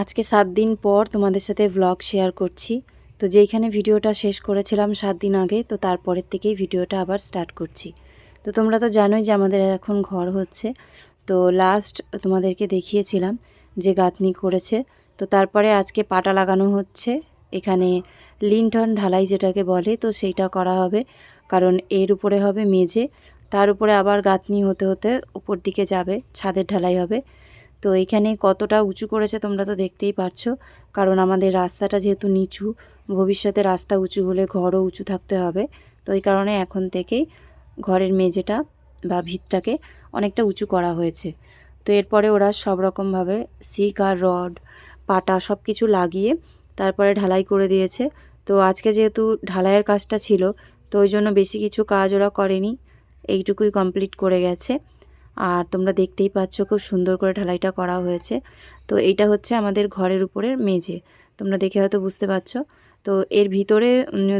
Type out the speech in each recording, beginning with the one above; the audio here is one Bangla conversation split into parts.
আজকে সাত দিন পর তোমাদের সাথে ভ্লগ শেয়ার করছি। তো যেইখানে ভিডিওটা শেষ করেছিলাম সাত দিন আগে, তো তারপরের থেকেই ভিডিওটা আবার স্টার্ট করছি। তো তোমরা তো জানোই যে আমাদের এখন ঘর হচ্ছে। তো লাস্ট তোমাদেরকে দেখিয়েছিলাম যে গাঁথনি করেছে। তো তারপরে আজকে পাটা লাগানো হচ্ছে। এখানে লিনটন ঢালাই যেটাকে বলে, তো সেইটা করা হবে। কারণ এর উপরে হবে মেঝে। তার উপরে আবার গাঁথনি হতে হতে উপর দিকে যাবে, ছাদের ঢালাই হবে। তো এখানে কতটা উঁচু করেছে তোমরা তো দেখতেই পারছ। কারণ আমাদের রাস্তাটা যেহেতু নিচু, ভবিষ্যতে রাস্তা উঁচু হলে ঘরও উঁচু থাকতে হবে। তো এই কারণে এখন থেকেই ঘরের মেঝেটা বা ভিতটাকে অনেকটা উঁচু করা হয়েছে। তো এরপরে ওরা সব রকমভাবে সিক আর রড, পাটা সব কিছু লাগিয়ে তারপরে ঢালাই করে দিয়েছে। তো আজকে যেহেতু ঢালাইয়ের কাজটা ছিল, তো ওই জন্য বেশি কিছু কাজ ওরা করেনি। এইটুকুই কমপ্লিট করে গেছে। আর তোমরা দেখতেই পাচ্ছ খুব সুন্দর করে ঢালাইটা করা হয়েছে। তো এইটা হচ্ছে আমাদের ঘরের উপরের মেঝে। তোমরা দেখে হয়তো বুঝতে পারছ। তো এর ভিতরে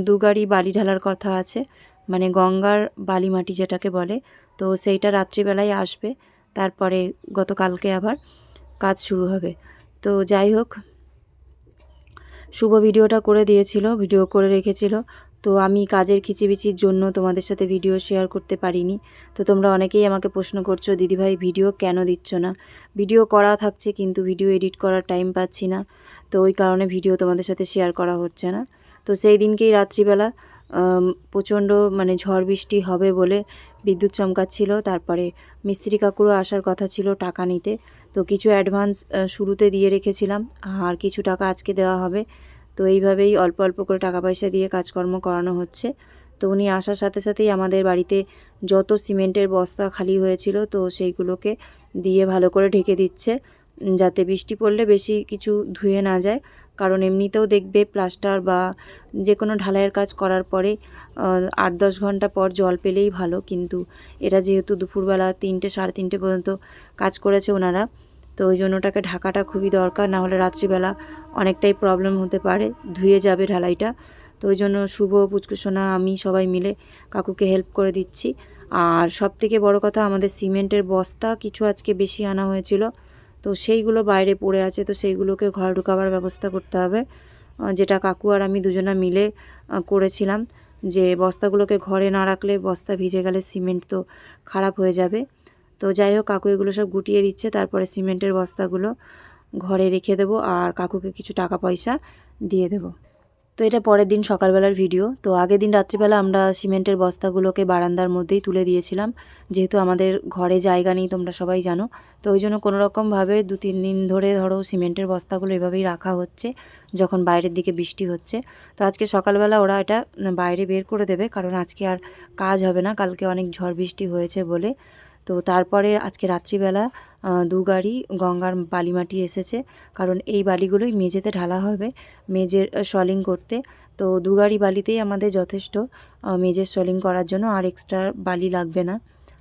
দু গাড়ি বালি ঢালার কথা আছে। মানে গঙ্গার বালি মাটি যেটাকে বলে। তো সেইটা রাত্রিবেলায় আসবে। তারপরে গতকালকে আবার কাজ শুরু হবে। তো যাই হোক, শুভ ভিডিওটা করে দিয়েছিল, ভিডিও করে রেখেছিল। তো আমি কাজের খিচিবিচির জন্য তোমাদের সাথে ভিডিও শেয়ার করতে পারিনি। তো তোমরা অনেকেই আমাকে প্রশ্ন করছ, দিদিভাই ভিডিও কেন দিচ্ছ না? ভিডিও করা থাকছে কিন্তু ভিডিও এডিট করার টাইম পাচ্ছি না। তো ওই কারণে ভিডিও তোমাদের সাথে শেয়ার করা হচ্ছে না। তো সেই দিনকেই রাত্রিবেলা প্রচণ্ড মানে ঝড় বৃষ্টি হবে বলে বিদ্যুৎ চমকাচ্ছিল। তারপরে মিস্ত্রি কাকুরও আসার কথা ছিল টাকা নিতে। তো কিছু অ্যাডভান্স শুরুতে দিয়ে রেখেছিলাম। আর কিছু টাকা আজকে দেওয়া হবে। তো এইভাবেই অল্প অল্প করে টাকা পয়সা দিয়ে কাজকর্ম করানো হচ্ছে। তো উনি আসার সাথে সাথেই আমাদের বাড়িতে যত সিমেন্টের বস্তা খালি হয়েছিল, তো সেইগুলোকে দিয়ে ভালো করে ঢেকে দিচ্ছে যাতে বৃষ্টি পড়লে বেশি কিছু ধুয়ে না যায়। কারণ এমনিতেও দেখবে প্লাস্টার বা যে কোনো ঢালাইয়ের কাজ করার পরে আট দশ ঘণ্টা পর জল পেলেই ভালো। কিন্তু এটা যেহেতু দুপুরবেলা তিনটে, সাড়ে তিনটে পর্যন্ত কাজ করেছে ওনারা তো ওই জন্য ওটাকে ঢাকাটা খুবই দরকার না হলে রাত্রিবেলা অনেকটাই প্রবলেম হতে পারে, ধুয়ে যাবে ঢালাইটা। তো ওই জন্য শুভ পুচকুসোনা আমি সবাই মিলে কাকুকে হেল্প করে দিচ্ছি। আর সব থেকে বড় কথা, আমাদের সিমেন্টের বস্তা কিছু আজকে বেশি আনা হয়েছিল, তো সেইগুলো বাইরে পড়ে আছে, তো সেইগুলোকে ঘর ঢুকাবার ব্যবস্থা করতে হবে। যেটা কাকু আর আমি দুজনা মিলে করেছিলাম, যে বস্তাগুলোকে ঘরে না রাখলে বস্তা ভিজে গেলে সিমেন্ট তো খারাপ হয়ে যাবে। তো যাই হোক, কাকু এগুলো সব গুটিয়ে দিচ্ছে। তারপরে সিমেন্টের বস্তাগুলো ঘরে রেখে দেবো আর কাকুকে কিছু টাকা পয়সা দিয়ে দেবো। তো এটা পরের দিন সকালবেলার ভিডিও। তো আগের দিন রাত্রিবেলা আমরা সিমেন্টের বস্তাগুলোকে বারান্দার মধ্যেই তুলে দিয়েছিলাম। যেহেতু আমাদের ঘরে জায়গা নেই, তোমরা সবাই জানো। তো ওই জন্য কোনো রকমভাবে দু তিন দিন ধরে ধরো সিমেন্টের বস্তাগুলো এভাবেই রাখা হচ্ছে, যখন বাইরের দিকে বৃষ্টি হচ্ছে। তো আজকে সকালবেলা ওরা এটা বাইরে বের করে দেবে, কারণ আজকে আর কাজ হবে না। কালকে অনেক ঝড় বৃষ্টি হয়েছে বলে। তো তারপরে আজকে রাত্রিবেলা দু গাড়ি গঙ্গার বালি মাটি এসেছে। কারণ এই বালিগুলোই মেঝেতে ঢালা হবে, মেঝের সলিং করতে। তো দু গাড়ি বালিতেই আমাদের যথেষ্ট মেঝের সলিং করার জন্য আর এক্সট্রা বালি লাগবে না।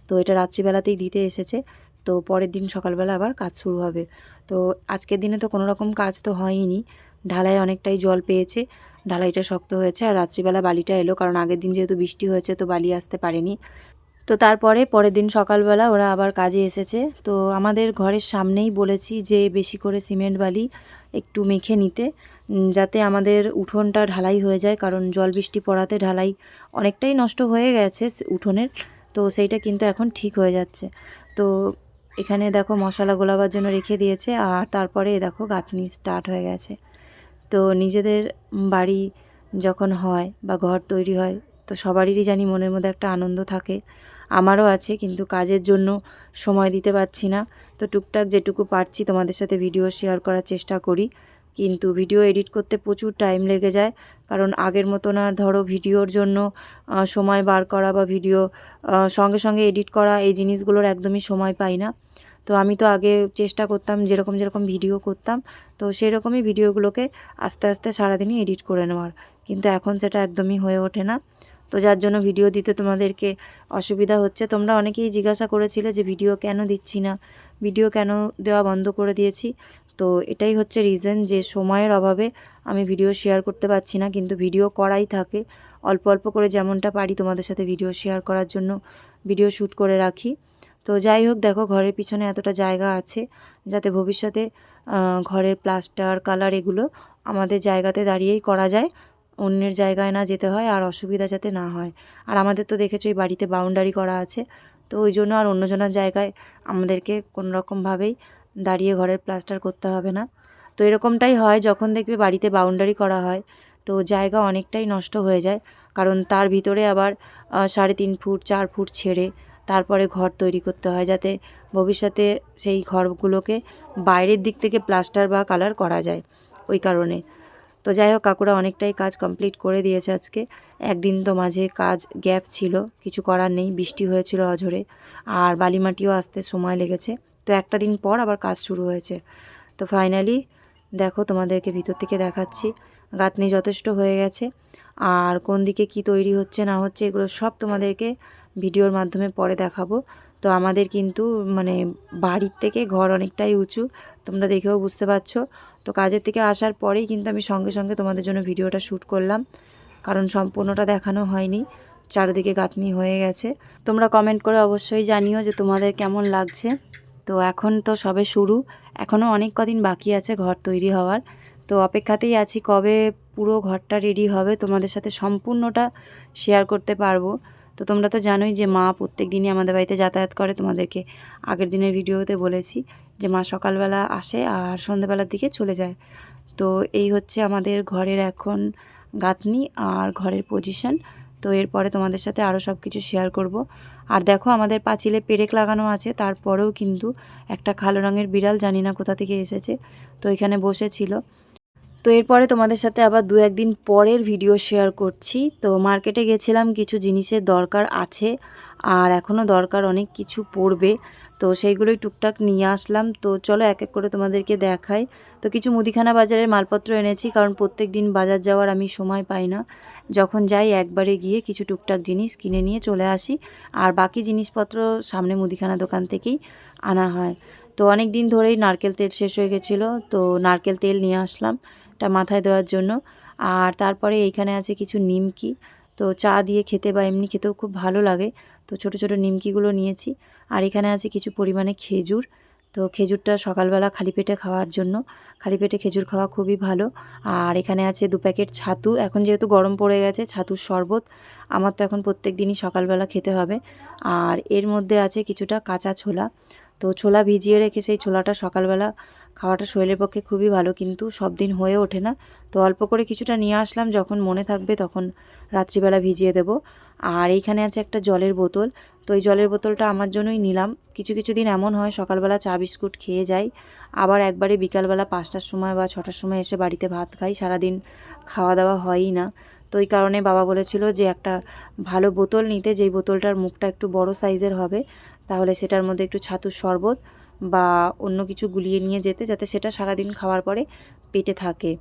তো এটা রাত্রিবেলাতেই দিতে এসেছে। তো পরের দিন সকালবেলা আবার কাজ শুরু হবে। তো আজকের দিনে তো কোনো রকম কাজ তো হয়নি ঢালাই অনেকটাই জল পেয়েছে, ঢালাইটা শক্ত হয়েছে আর রাত্রিবেলা বালিটা এলো। কারণ আগের দিন যেহেতু বৃষ্টি হয়েছে তো বালি আসতে পারেনি। তো তারপরে পরের দিন সকালবেলা ওরা আবার কাজে এসেছে। তো আমাদের ঘরের সামনেই বলেছি যে বেশি করে সিমেন্ট বালি একটু মেখে নিতে যাতে আমাদের উঠোনটা ঢালাই হয়ে যায়, কারণ জল বৃষ্টি পড়াতে ঢালাই অনেকটাই নষ্ট হয়ে গেছে উঠোনের। তো সেইটা কিন্তু এখন ঠিক হয়ে যাচ্ছে। তো এখানে দেখো মশলা গোলাবার জন্য রেখে দিয়েছে, আর তারপরে দেখো গাঁথনি স্টার্ট হয়ে গেছে। তো নিজেদের বাড়ি যখন হয় বা ঘর তৈরি হয়, তো সবারই জানি মনের মধ্যে একটা আনন্দ থাকে। আমারও আছে, কিন্তু কাজের জন্য সময় দিতে পারছি না। তো টুকটাক যেটুকু পারছি তোমাদের সাথে ভিডিও শেয়ার করার চেষ্টা করি। কিন্তু ভিডিও এডিট করতে প্রচুর টাইম লেগে যায়, কারণ আগের মতন আর ধরো ভিডিওর জন্য সময় বার করা বা ভিডিও সঙ্গে সঙ্গে এডিট করা এই জিনিসগুলোর একদমই সময় পাই না। তো আমি তো আগে চেষ্টা করতাম যেরকম যেরকম ভিডিও করতাম, তো সেই রকমই ভিডিওগুলোকে আস্তে আস্তে সারাদিনই এডিট করে নেওয়ার। কিন্তু এখন সেটা একদমই হয়ে ওঠে না। তো যার জন্য ভিডিও দিতে তোমাদেরকে অসুবিধা হচ্ছে। তোমরা অনেকেই জিজ্ঞাসা করেছিলে যে ভিডিও কেন দিচ্ছি না? ভিডিও কেন দেওয়া বন্ধ করে দিয়েছি? তো এটাই হচ্ছে রিজন যে সময়ের অভাবে আমি ভিডিও শেয়ার করতে পারছি না, কিন্তু ভিডিও করাই থাকে। অল্প অল্প করে যেমনটা পারি তোমাদের সাথে ভিডিও শেয়ার করার জন্য ভিডিও শ্যুট করে রাখি। তো যাই হোক, দেখো ঘরের পিছনে এতটা জায়গা আছে যাতে ভবিষ্যতে ঘরের প্লাস্টার কালার এগুলো আমাদের জায়গাতে দাঁড়িয়েই করা যায়। অন্যের জায়গায় না যেতে হয় আর অসুবিধা যাতে না হয়। আর আমাদের তো দেখেছ এই বাড়িতে বাউন্ডারি করা আছে। তো ওই জন্য আর অন্যজনের জায়গায় আমাদেরকে কোনো রকমভাবেই দাঁড়িয়ে ঘরের প্লাস্টার করতে হবে না। তো এরকমটাই হয় যখন দেখবে বাড়িতে বাউন্ডারি করা হয়, তো জায়গা অনেকটাই নষ্ট হয়ে যায়। কারণ তার ভিতরে আবার সাড়ে তিন ফুট, চার ফুট ছেড়ে তারপরে ঘর তৈরি করতে হয় যাতে ভবিষ্যতে সেই ঘরগুলোকে বাইরের দিক থেকে প্লাস্টার বা কালার করা যায়। ওই কারণে। তো যাই হোক কাকুরা অনেকটাই কাজ কমপ্লিট করে দিয়েছে আজকে। একদিন তো মাঝে কাজ গ্যাপ ছিল, কিছু করার নেই, বৃষ্টি হয়েছিল অঝরে, আর বালিমাটিও আসতে সময় লেগেছে। তো একটা দিন পর আবার কাজ শুরু হয়েছে। তো ফাইনালি দেখো তোমাদেরকে ভিতর থেকে দেখাচ্ছি। গাঁথনি যথেষ্ট হয়ে গেছে, আর কোন দিকে কি তৈরি হচ্ছে, না হচ্ছে, এগুলো সব তোমাদেরকে ভিডিওর মাধ্যমে পরে দেখাবো। তো আমাদের কিন্তু মানে বাড়ির থেকে ঘর অনেকটাই উঁচু, তোমরা দেখেও বুঝতে পারছ। তো কাজের থেকে আসার পরেই কিন্তু আমি সঙ্গে সঙ্গে তোমাদের জন্য ভিডিওটা শ্যুট করলাম। কারণ সম্পূর্ণটা দেখানো হয়নি। চারিদিকে গাঁথনি হয়ে গেছে। তোমরা কমেন্ট করে অবশ্যই জানিও যে তোমাদের কেমন লাগছে। তো এখন তো সবে শুরু। এখনও অনেক কদিন বাকি আছে ঘর তৈরি হওয়ার। তো অপেক্ষাতেই আছি কবে পুরো ঘরটা রেডি হবে তোমাদের সাথে সম্পূর্ণটা শেয়ার করতে পারব। তো তোমরা তো জানোই যে মা প্রত্যেক দিনই আমাদের বাড়িতে যাতায়াত করে তোমাদেরকে। আগের দিনের ভিডিওতে বলেছি। যে মা সকালবেলা আসে আর সন্ধ্যেবেলার দিকে চলে যায়। তো এই হচ্ছে আমাদের ঘরের এখন গাঁথনি আর ঘরের পজিশন তো এরপরে তোমাদের সাথে আরও সব কিছু শেয়ার করব। আর দেখো আমাদের পাঁচিলে পেরেক লাগানো আছে, তারপরেও কিন্তু একটা কালো রঙের বিড়াল জানি না কোথা থেকে এসেছে। তো এখানে বসেছিল। তো এরপরে তোমাদের সাথে আবার দু একদিন পরের ভিডিও শেয়ার করছি। তো মার্কেটে গেছিলাম, কিছু জিনিসের দরকার আছে, আর এখনও দরকার অনেক কিছু পড়বে। তো সেইগুলোই টুকটাক নিয়ে আসলাম। তো চলো এক এক করে তোমাদেরকে দেখাই। তো কিছু মুদিখানা বাজারের মালপত্র এনেছি, কারণ প্রত্যেক দিন বাজার যাওয়ার আমি সময় পাই না। যখন যাই একবারে গিয়ে কিছু টুকটাক জিনিস কিনে নিয়ে চলে আসি, আর বাকি জিনিসপত্র সামনে মুদিখানা দোকান থেকেই আনা হয়। তো অনেক দিন ধরেই নারকেল তেল শেষ হয়ে গেছিল, তো নারকেল তেল নিয়ে আসলাম এটা মাথায় দেওয়ার জন্য। আর তারপরে এইখানে আছে কিছু নিমকি। তো চা দিয়ে খেতে বা এমনি খেতেও খুব ভালো লাগে। তো ছোট ছোট নিমকিগুলো নিয়েছি। আর এখানে আছে কিছু পরিমাণে খেজুর। তো খেজুরটা সকালবেলা খালি পেটে খাওয়ার জন্য। খালি পেটে খেজুর খাওয়া খুবই ভালো। আর এখানে আছে দু প্যাকেট ছাতু। এখন যেহেতু গরম পড়ে গেছে, ছাতুর শরবত আমার তো এখন প্রত্যেক দিনই সকালবেলা খেতে হবে। আর এর মধ্যে আছে কিছুটা কাঁচা ছোলা। তো ছোলা ভিজিয়ে রেখে সেই ছোলাটা সকালবেলা খাওয়াটা শরীরের পক্ষে খুবই ভালো, কিন্তু সব দিন হয়ে ওঠে না। তো অল্প করে কিছুটা নিয়ে আসলাম, যখন মনে থাকবে তখন রাত্রিবেলা ভিজিয়ে দেব। আর এইখানে আছে একটা জলের বোতল। তো এই জলের বোতলটা আমার জন্যই নিলাম। কিছু কিছু দিন এমন হয় সকালবেলা চা, বিস্কুট খেয়ে যাই। আবার একবারে বিকালবেলা পাঁচটার সময় বা ছটার সময় এসে বাড়িতে ভাত খাই। সারাদিন খাওয়া দাওয়া হয়ই না। তো এই কারণে বাবা বলেছিল যে একটা ভালো বোতল নিতে, যেই বোতলটার মুখটা একটু বড় সাইজের হবে, তাহলে সেটার মধ্যে একটু ছাতুর শরবত বা অন্য কিছু গুলিয়ে নিয়ে যেতে, যাতে সেটা সারাদিন খাওয়ার পরে পেটে থাকে।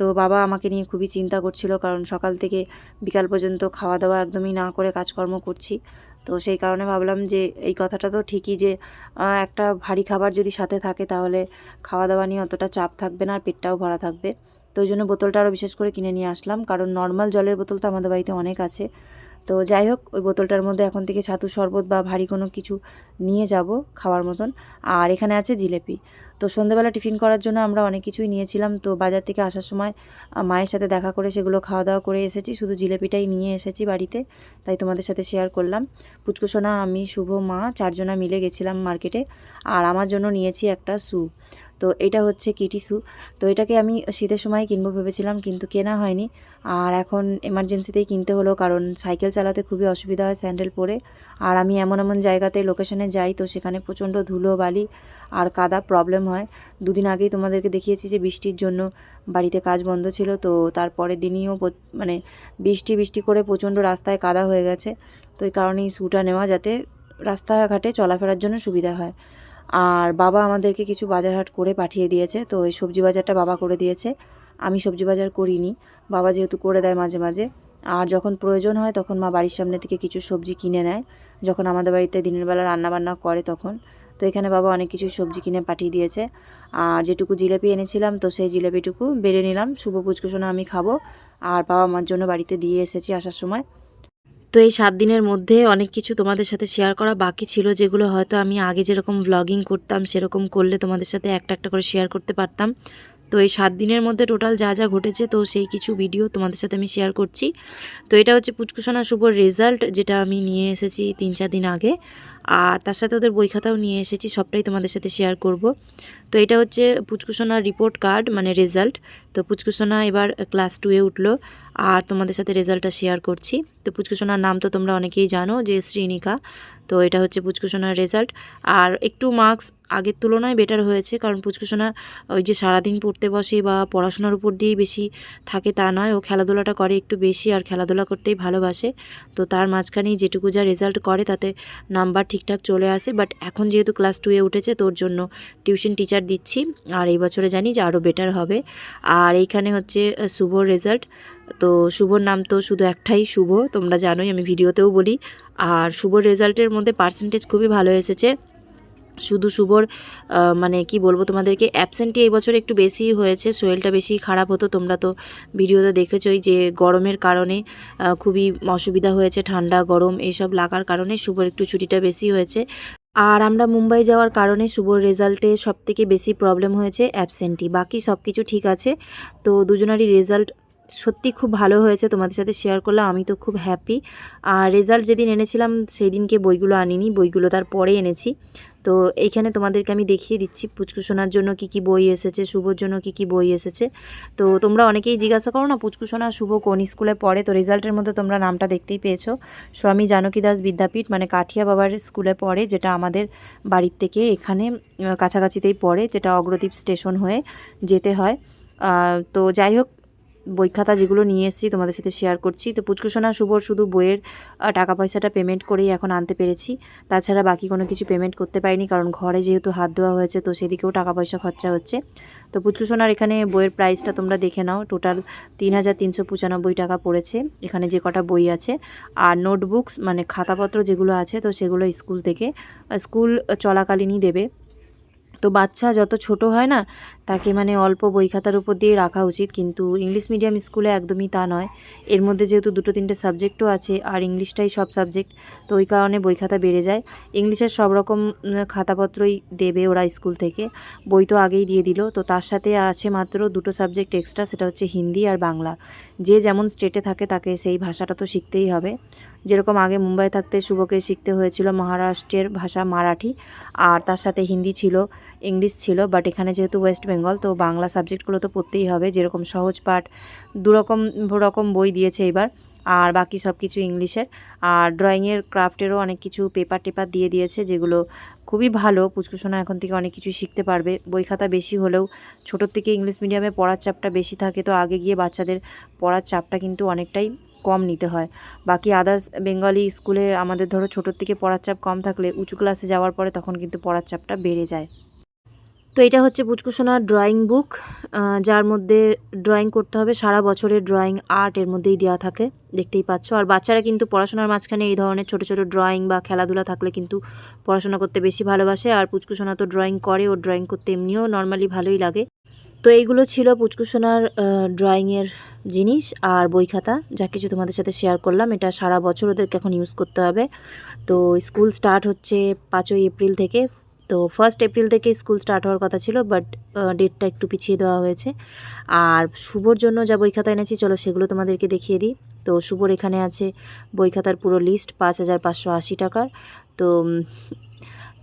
তো বাবা আমাকে নিয়ে খুবই চিন্তা করছিল, কারণ সকাল থেকে বিকাল পর্যন্ত খাওয়া দাওয়া একদমই না করে কাজকর্ম করছি। তো সেই কারণে ভাবলাম যে, এই কথাটা তো ঠিকই যে একটা ভারী খাবার যদি সাথে থাকে তাহলে খাওয়া দাওয়া নিয়ে অতটা চাপ থাকবে না আর পেটটাও ভরা থাকবে। তো ওই জন্য বোতলটা আরও বিশেষ করে কিনে নিয়ে আসলাম, কারণ নর্মাল জলের বোতল তো আমাদের বাড়িতে অনেক আছে। তো যাই হোক, ওই বোতলটার মধ্যে এখন থেকে ছাতু শরবত বা ভারী কোনো কিছু নিয়ে যাব খাওয়ার মতন। আর এখানে আছে জিলেপি। তো সন্ধ্যেবেলা টিফিন করার জন্য আমরা অনেক কিছুই নিয়েছিলাম। তো বাজার থেকে আসার সময় মায়ের সাথে দেখা করে সেগুলো খাওয়া দাওয়া করে এসেছি। শুধু জিলেপিটাই নিয়ে এসেছি বাড়িতে, তাই তোমাদের সাথে শেয়ার করলাম। পুচকুসোনা আমি, শুভ, মা, চারজনা মিলে গেছিলাম মার্কেটে আর আমার জন্য নিয়েছি একটা শ্যু তো এটা হচ্ছে কিটি শ্যু তো এটাকে আমি শীতের সময় কিনবো ভেবেছিলাম, কিন্তু কেনা হয়নি। আর এখন এমার্জেন্সিতেই কিনতে হলো, কারণ সাইকেল চালাতে খুবই অসুবিধা হয় স্যান্ডেল পরে। আর আমি এমন এমন জায়গাতে লোকেশনে যাই, তো সেখানে প্রচণ্ড ধুলো, বালি আর কাদা প্রবলেম হয়। দুদিন আগেই তোমাদেরকে দেখিয়েছি যে বৃষ্টির জন্য বাড়িতে কাজ বন্ধ ছিল, তো তারপরের দিনইও মানে বৃষ্টি বৃষ্টি করে প্রচণ্ড রাস্তায় কাদা হয়ে গেছে। তো এই কারণেই শ্যুটা নেওয়া যাতে রাস্তাঘাটে চলাফেরার জন্য সুবিধা হয়। আর বাবা আমাদেরকে কিছু বাজার হাট করে পাঠিয়ে দিয়েছে। তো এই সবজি বাজারটা বাবা করে দিয়েছে। আমি সবজি বাজার করিনি। বাবা যেহেতু করে দেয় মাঝে মাঝে। আর যখন প্রয়োজন হয় তখন মা বাড়ির সামনে থেকে কিছু সবজি কিনে নেয়। যখন আমাদের বাড়িতে দিনের বেলা রান্না বান্না করে তখন। তো এখানে বাবা অনেক কিছু সবজি কিনে পাঠিয়ে দিয়েছে। আর যেটুকু জিলেপি এনেছিলাম তো সেই জিলেপিটুকু বেড়ে নিলাম। শুভ পুচকুসোনা আমি খাব। আর বাবা মার জন্য বাড়িতে দিয়ে এসেছি আসার সময়। তো এই সাত দিনের মধ্যে অনেক কিছু তোমাদের সাথে শেয়ার করা বাকি ছিল, যেগুলো হয়তো আমি আগে যেরকম ভ্লগিং করতাম, সেরকম করলে তোমাদের সাথে একটা একটা করে শেয়ার করতে পারতাম। তো এই সাত দিনের মধ্যে টোটাল যা যা ঘটেছে, তো সেই কিছু ভিডিও তোমাদের সাথে আমি শেয়ার করছি। তো এটা হচ্ছে পুচকুসোনা শুভর রেজাল্ট যেটা আমি নিয়ে এসেছি তিন চার দিন আগে। আর তার সাথে ওদের বই খাতাও নিয়ে এসেছি, সবটাই তোমাদের সাথে শেয়ার করব। তো এটা হচ্ছে পুচকুসোনার রিপোর্ট কার্ড মানে রেজাল্ট তো পুচকুসোনা এবার ক্লাস টুয়ে উঠল, আর তোমাদের সাথে রেজাল্টটা শেয়ার করছি। তো পুচকুসোনার নাম তো তোমরা অনেকেই জানো, যে শ্রীনিকা। তো এটা হচ্ছে পুচকুসোনার রেজাল্ট আর একটু মার্কস আগের তুলনায় বেটার হয়েছে, কারণ পুচকুসোনা ওই যে সারাদিন পড়তে বসে বা পড়াশোনার উপর দিয়েই বেশি থাকে তা নয়। ও খেলাধুলাটা করে একটু বেশি, আর খেলাধুলা করতেই ভালোবাসে। তো তার মাঝখানেই যেটুকু যা রেজাল্ট করে, তাতে নাম্বার ঠিকঠাক চলে আসে। বাট এখন যেহেতু ক্লাস টুয়ে উঠেছে, তোর জন্য টিউশন টিচার দিচ্ছি। আর এই বছরে জানি যে আরও বেটার হবে। আর এইখানে হচ্ছে শুভর রেজাল্ট তো শুভর নাম তো শুধু একটাই শুভ, তোমরা জানোই, আমি ভিডিওতেও বলি। আর শুভর রেজাল্টের মধ্যে পার্সেন্টেজ খুবই ভালো এসেছে। শুধু শুভর মানে কি বলব তোমাদেরকে অ্যাবসেন্টি এই বছর একটু বেশি হয়েছে সোয়েলটা বেশি খারাপ হতো, তোমরা তো ভিডিওতে দেখেছোই যে গরমের কারণে খুবই অসুবিধা হয়েছে, ঠান্ডা, গরম এইসব লাগার কারণে শুভর একটু ছুটিটা বেশি হয়েছে। আর আমরা মুম্বাই যাওয়ার কারণে শুভর রেজাল্টে সবথেকে বেশি প্রবলেম হয়েছে অ্যাবসেন্টি বাকি সব কিছু ঠিক আছে। তো দুজনারই রেজাল্ট সত্যি খুব ভালো হয়েছে তোমাদের সাথে শেয়ার করলাম, আমি তো খুব হ্যাপি আর রেজাল্ট যেদিন এনেছিলাম সেই দিনকে বইগুলো আনিনি, বইগুলো তার পরে এনেছি। তো এইখানে তোমাদেরকে আমি দেখিয়ে দিচ্ছি পুচকুসোনার জন্য কি কি বই এসেছে, শুভর জন্য কি কি বই এসেছে। তো তোমরা অনেকেই জিজ্ঞাসা করো না পুচকুসোনা শুভ কোন স্কুলে পড়ে? তো রেজাল্টের মধ্যে তোমরা নামটা দেখতেই পেয়েছ। স্বামী জানকী দাস বিদ্যাপীঠ মানে কাঠিয়া বাবার স্কুলে পড়ে, যেটা আমাদের বাড়ির থেকে এখানে কাছাকাছিতেই পড়ে, যেটা অগ্রদ্বীপ স্টেশন হয়ে যেতে হয়। তো যাই হোক বই খাতা যেগুলো নিয়ে এসেছি, তোমাদের সাথে শেয়ার করছি। তো পুচকুসোনা শুভর শুধু বইয়ের টাকা পয়সাটা পেমেন্ট করেই এখন আনতে পেরেছি। তাছাড়া বাকি কোনো কিছু পেমেন্ট করতে পারিনি, কারণ ঘরে যেহেতু হাত দেওয়া হয়েছে, তো সেদিকেও টাকা পয়সা খরচা হচ্ছে। তো পুচকুসোনার এখানে বইয়ের প্রাইসটা তোমরা দেখে নাও। টোটাল তিন হাজার তিনশো পঁচানব্বই টাকা পড়েছে। এখানে যে কটা বই আছে, আর নোটবুকস মানে খাতাপত্র যেগুলো আছে, তো সেগুলো স্কুল থেকে স্কুল চলাকালীনই দেবে। তো বাচ্চা যত ছোট হয় না, তাকে মানে অল্প বই খাতার উপর দিয়ে রাখা উচিত। কিন্তু ইংলিশ মিডিয়াম স্কুলে একদমই তা নয়। এর মধ্যে যেহেতু দুটো তিনটে সাবজেক্টও আছে, আর ইংলিশটাই সব সাবজেক্ট, তো ওই কারণে বই খাতা বেড়ে যায়। ইংলিশের সব রকম খাতাপত্রই দেবে ওরা স্কুল থেকে। বই তো আগেই দিয়ে দিল। তো তার সাথে আছে মাত্র দুটো সাবজেক্ট এক্সট্রা, সেটা হচ্ছে হিন্দি আর বাংলা। যে যেমন স্টেটে থাকে, তাকে সেই ভাষাটা তো শিখতেই হবে। যেরকম আগে মুম্বাই থাকতে শুভকে শিখতে হয়েছিল মহারাষ্ট্রের ভাষা মারাঠি আর তার সাথে হিন্দি ছিল, ইংলিশ ছিল বাট এখানে যেহেতু ওয়েস্ট বেঙ্গল তো বাংলা সাবজেক্টগুলো তো পড়তেই হবে, যেরকম সহজ পাঠ, দুরকম রকম বই দিয়েছে এবার, আর বাকি সব কিছু ইংলিশের, আর ড্রয়িংয়ের ক্রাফটেরও অনেক কিছু পেপার টেপার দিয়ে দিয়েছে, যেগুলো খুবই ভালো পুচকুসোনা এখন থেকে অনেক কিছু শিখতে পারবে, বই খাতা বেশি হলেও ছোটোর থেকে ইংলিশ মিডিয়ামে পড়ার চাপটা বেশি থাকে, তো আগে গিয়ে বাচ্চাদের পড়ার চাপটা কিন্তু অনেকটাই কম নিতে হয়। বাকি আদার্স বেঙ্গলি স্কুলে আমাদের ধরো ছোটোর থেকে পড়ার চাপ কম থাকলে উঁচু ক্লাসে যাওয়ার পরে তখন কিন্তু পড়ার চাপটা বেড়ে যায়। তো এটা হচ্ছে পুচকুসোনার ড্রয়িং বুক যার মধ্যে ড্রয়িং করতে হবে। সারা বছরের ড্রয়িং আর্ট এর মধ্যেই দেওয়া থাকে, দেখতেই পাচ্ছ। আর বাচ্চারা কিন্তু পড়াশোনার মাঝখানে এই ধরনের ছোট ছোট ড্রয়িং বা খেলাধুলা থাকলে কিন্তু পড়াশোনা করতে বেশি ভালোবাসে। আর পুচকুসোনা তো ড্রয়িং করে ও ড্রয়িং করতে এমনিও নর্মালি ভালোই লাগে। তো এইগুলো ছিল পুচকুসোনার ড্রয়িংয়ের জিনিস আর বই খাতা। যা কিছু তোমাদের সাথে শেয়ার করলাম, এটা সারা বছর ওদেরকে এখন ইউজ করতে হবে। তো স্কুল স্টার্ট হচ্ছে পাঁচই এপ্রিল থেকে। তো ফার্স্ট এপ্রিল থেকে স্কুল স্টার্ট হওয়ার কথা ছিল বাট ডেটটা একটু পিছিয়ে দেওয়া হয়েছে। আর শুভর জন্য যা বই খাতা এনেছি, চলো সেগুলো তোমাদেরকে দেখিয়ে দিই। তো শুভর এখানে আছে বই খাতার পুরো লিস্ট পাঁচ হাজার পাঁচশো আশি টাকার। তো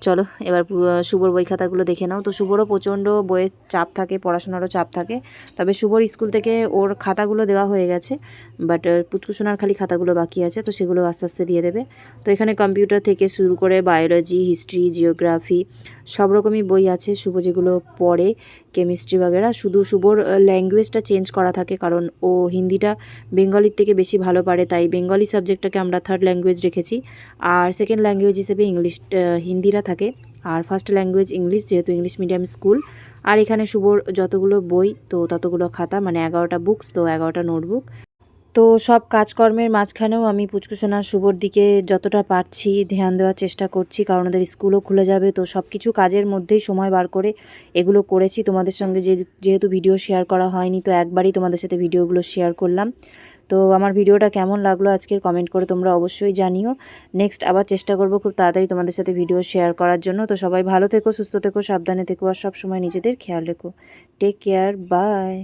চলো, এবার শুভর বই খাতাগুলো দেখে নাও। তো শুভরও প্রচণ্ড বইয়ের চাপ থাকে, পড়াশোনারও চাপ থাকে। তবে শুভর স্কুল থেকে ওর খাতাগুলো দেওয়া হয়ে গেছে বাট পুচকুসোনার খালি খাতাগুলো বাকি আছে, তো সেগুলো আস্তে আস্তে দিয়ে দেবে। তো এখানে কম্পিউটার থেকে শুরু করে বায়োলজি হিস্ট্রি জিওগ্রাফি সব রকমই বই আছে। শুভ যেগুলো পড়ে কেমিস্ট্রি বাগেরা, শুধু শুভর ল্যাঙ্গুয়েজটা চেঞ্জ করা থাকে, কারণ ও হিন্দিটা বেঙ্গলির থেকে বেশি ভালো পারে, তাই বেঙ্গলি সাবজেক্টটাকে আমরা থার্ড ল্যাঙ্গুয়েজ রেখেছি। আর সেকেন্ড ল্যাঙ্গুয়েজ হিসেবে ইংলিশ হিন্দিরা থাকে। আর ফার্স্ট ল্যাঙ্গুয়েজ ইংলিশ যেহেতু ইংলিশ মিডিয়াম স্কুল আর এখানে শুভর যতগুলো বই, তো ততগুলো খাতা মানে এগারোটা বুকস তো এগারোটা নোটবুক তো সব কাজকর্মের মাঝখানেও আমি পুচকুসোনা শুভর দিকে যতটা পারছি ধ্যান দেওয়ার চেষ্টা করছি, কারণ ওদের স্কুলও খুলে যাবে। তো সব কিছু কাজের মধ্যেই সময় বার করে এগুলো করেছি। তোমাদের সঙ্গে যেহেতু ভিডিও শেয়ার করা হয়নি, তো একবারই তোমাদের সাথে ভিডিওগুলো শেয়ার করলাম। তো আমার ভিডিওটা কেমন লাগল আজকের কমেন্ট করে তোমরা অবশ্যই জানিও। নেক্সট আবার চেষ্টা করব খুব তাড়াতাড়ি তোমাদের সাথে ভিডিও শেয়ার করার জন্য। তো সবাই ভালো থেকো, সুস্থ থেকো, সাবধানে থেকো আর সবসময় নিজেদের খেয়াল রেখো। Take care bye